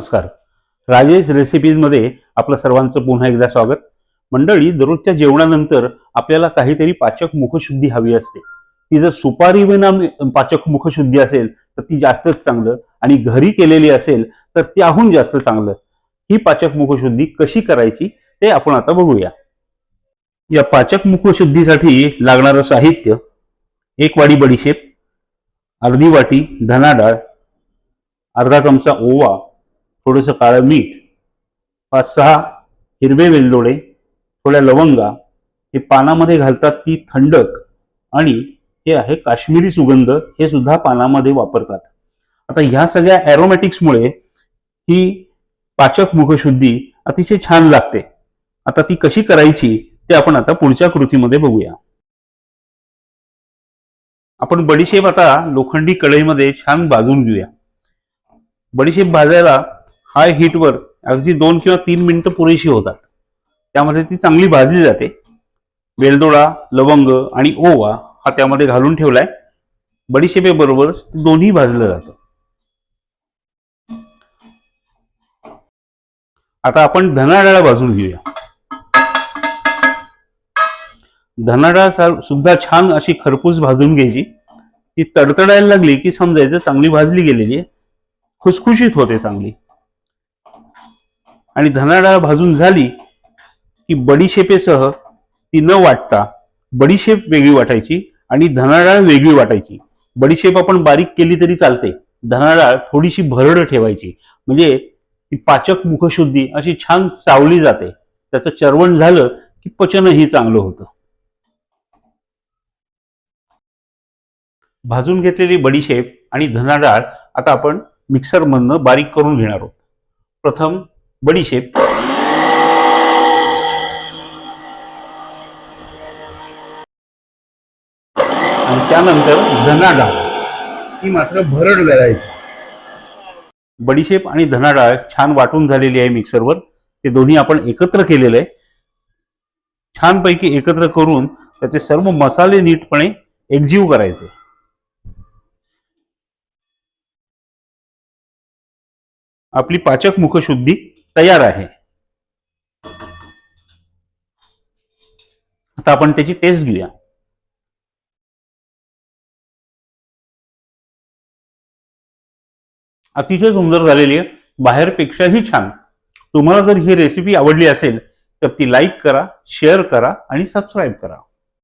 नमस्कार. राजेश रेसिपीजमध्ये आपलं सर्वांचं पुन्हा एकदा स्वागत. मंडळी दररोजच्या जेवणानंतर आपल्याला काहीतरी पाचक मुखशुद्धी हवी असते. ती जर सुपारी विना पाचक मुखशुद्धी असेल तर ती जास्तच चांगलं. आणि घरी केलेली असेल तर त्याहून जास्त चांगलं. ही पाचक मुखशुद्धी कशी करायची ते आपण आता बघूया. या पाचक मुखशुद्धीसाठी लागणारं साहित्य एक वाडी बडीशेप अर्धी वाटी धना डाळ अर्धा चमचा ओवा थोडंसं काळं मीठ पाच सहा हिरवे वेलदोडे थोड्या लवंगा हे पानामध्ये घालतात ती थंडक आणि हे आहे काश्मीरी सुगंध हे सुद्धा पानामध्ये वापरतात. आता ह्या सगळ्या ॲरोमॅटिक्समुळे ही पाचक मुखशुद्धी अतिशय छान लागते. आता ती कशी करायची ते आपण आता पुढच्या कृतीमध्ये बघूया. आपण बडीशेप आता लोखंडी कढईमध्ये छान भाजून घेऊया. बडीशेप भाजायला हाय हीटवर अगदी दोन किंवा तीन मिनिटं पुरेशी होतात. त्यामध्ये ती चांगली भाजली जाते. वेलदोडा लवंग आणि ओवा हा त्यामध्ये घालून ठेवलाय. बडीशेपेबरोबर दोन्ही भाजलं जातं. आता आपण धनाडाळ भाजून घेऊया. धनाडाळ सा- सुद्धा छान अशी खरपूस भाजून घ्यायची. ती तडतडायला लागली की समजायचं चांगली भाजली गेलेली आहे. खुसखुशीत होते चांगली. आणि धनाडाळ भाजून झाली की बडीशेपेसह ती न वाटता बडीशेप वेगळी वाटायची आणि धनाडाळ वेगळी वाटायची. बडीशेप आपण बारीक केली तरी चालते. धनाडाळ थोडीशी भरड ठेवायची. म्हणजे ती पाचक मुखशुद्धी अशी छान चावली जाते. त्याचं चरवण झालं की पचनही चांगलं होतं. भाजून घेतलेली बडीशेप आणि धनाडाळ आता आपण मिक्सरमधनं बारीक करून घेणार आहोत. प्रथम बडीशेप आणि त्यानंतर धनाडाळ ही मात्र भरड घालायची बडीशेप आणि धनाडाळ छान वाटून झालेली आहे मिक्सरवर ते दोन्ही आपण एकत्र केलेलं आहे. छानपैकी एकत्र करून त्याचे सर्व मसाले नीटपणे एकजीव करायचे. आपली पाचक मुखशुद्धी तयार आहे. आता आपण त्याची टेस्ट घेऊया. अतिशय सुंदर झालेली आहे. बाहेरपेक्षाही छान. तुम्हाला जर ही रेसिपी आवडली असेल तर ती लाईक करा शेअर करा आणि सबस्क्राईब करा.